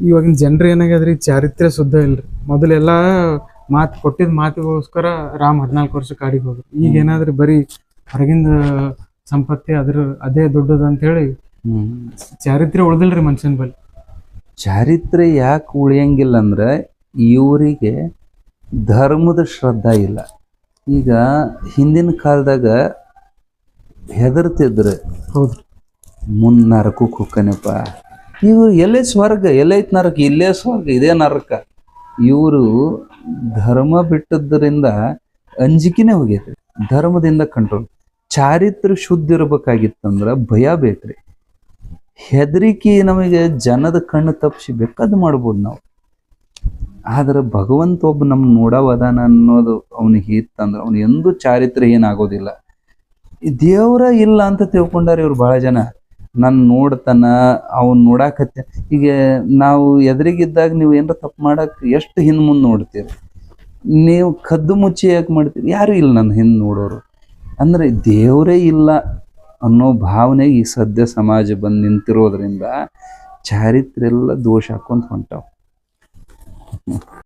ಇವಾಗಿನ ಜನರು ಏನಾಗ್ಯದ್ರಿ? ಚಾರಿತ್ರ್ಯ ಶುದ್ಧ ಇಲ್ರಿ. ಮೊದಲೆಲ್ಲ ಮಾತು ಕೊಟ್ಟಿದ್ ಮಾತಿಗೋಸ್ಕರ ರಾಮ್ ಹದಿನಾಲ್ಕು ವರ್ಷ ಕಾಡಿಗೆ ಹೋದ್ರು. ಈಗ ಏನಾದ್ರೂ ಬರೀ ಹೊರಗಿಂದ ಸಂಪತ್ತಿ ಅದ್ರ ಅದೇ ದೊಡ್ಡದು ಅಂತ ಹೇಳಿ ಚಾರಿತ್ರೆ ಚಾರಿತ್ರ್ಯ ಉಳ್ದಿಲ್ರಿ ಮನುಷ್ಯನ ಬಳಿ. ಚಾರಿತ್ರ್ಯ ಯಾಕೆ ಉಳಿಯಂಗಿಲ್ಲ ಅಂದ್ರೆ ಇವರಿಗೆ ಧರ್ಮದ ಶ್ರದ್ಧಾ ಇಲ್ಲ. ಈಗ ಹಿಂದಿನ ಕಾಲದಾಗ ಹೆದರ್ತಿದ್ರು. ಹೌದು. ಮುನ್ನರಕು ನರಕಕ್ಕೆ ಇವ್ರು ಎಲ್ಲೇ ಸ್ವರ್ಗ ಎಲ್ಲೈತ್ ನರಕ, ಇಲ್ಲೇ ಸ್ವರ್ಗ, ಇದೇ ನರಕ. ಇವರು ಧರ್ಮ ಬಿಟ್ಟದ್ದರಿಂದ ಅಂಜಿಕೆನೇ ಹೋಗೈತೆ. ಧರ್ಮದಿಂದ ಕಂಟ್ರೋಲ್ ಚಾರಿತ್ರ ಶುದ್ಧ ಇರ್ಬೇಕಾಗಿತ್ತಂದ್ರ ಭಯ ಬೇಕ್ರಿ. ಹೆದರಿಕೆ ನಮಗೆ ಜನದ ಕಣ್ಣು ತಪ್ಪಿಸಿ ಬೇಕಾದ್ ಮಾಡ್ಬೋದು ನಾವು. ಆದ್ರೆ ಭಗವಂತ ಒಬ್ಬ ನಮ್ ನೋಡವದಾನ ಅನ್ನೋದು ಅವನಿಗೆ ಇತ್ತಂದ್ರೆ ಅವನು ಎಂದೂ ಚಾರಿತ್ರ ಏನಾಗೋದಿಲ್ಲ. ದೇವ್ರ ಇಲ್ಲ ಅಂತ ತಿಳ್ಕೊಂಡಾರ ಇವ್ರು ಬಹಳ ಜನ. ನನ್ ನೋಡ್ತಾನ, ಅವನ್ ನೋಡಾಕತ್ತೆ ಈಗ ನಾವು ಎದುರಿಗಿದ್ದಾಗ ನೀವು ಏನಾರ ತಪ್ಪು ಮಾಡಕ್ ಎಷ್ಟು ಹಿಂದ್ ಮುಂದೆ ನೋಡ್ತೀರಿ? ನೀವು ಕದ್ದು ಮುಚ್ಚಿ ಯಾಕೆ ಮಾಡ್ತೀರಿ? ಯಾರು ಇಲ್ಲ ನನ್ನ ಹಿಂದ್ ನೋಡೋರು. ಅಂದ್ರೆ ದೇವರೇ ಇಲ್ಲ ಅನ್ನೋ ಭಾವನೆ ಈ ಸದ್ಯ ಸಮಾಜ ಬಂದು ನಿಂತಿರೋದ್ರಿಂದ ಚಾರಿತ್ರೆಲ್ಲ ದೋಷ ಹಾಕೊಂತ ಹೊಂಟಾವ.